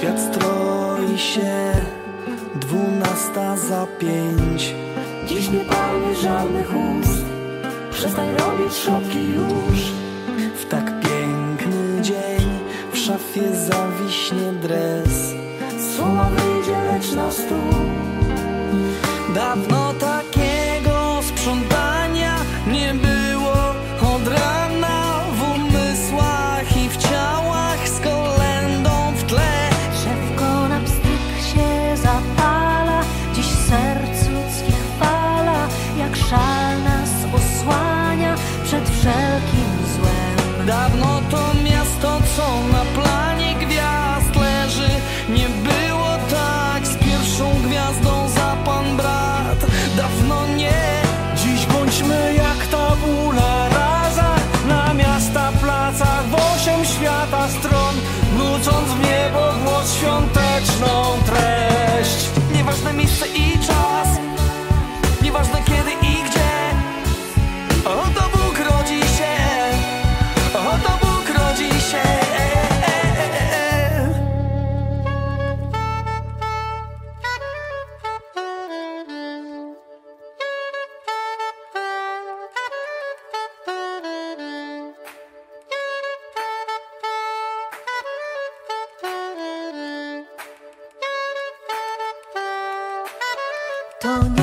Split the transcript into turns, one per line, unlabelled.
Świat stroi się, dwunasta za pięć.
Dziś nie palmy żadnych ust, przestań robić szopki już.
W tak piękny dzień w szafie zawiśnie dres.
Słowa wyjdzie lecz na stół.
Dawno takiego
sprzątałem
dawno nie
Tony.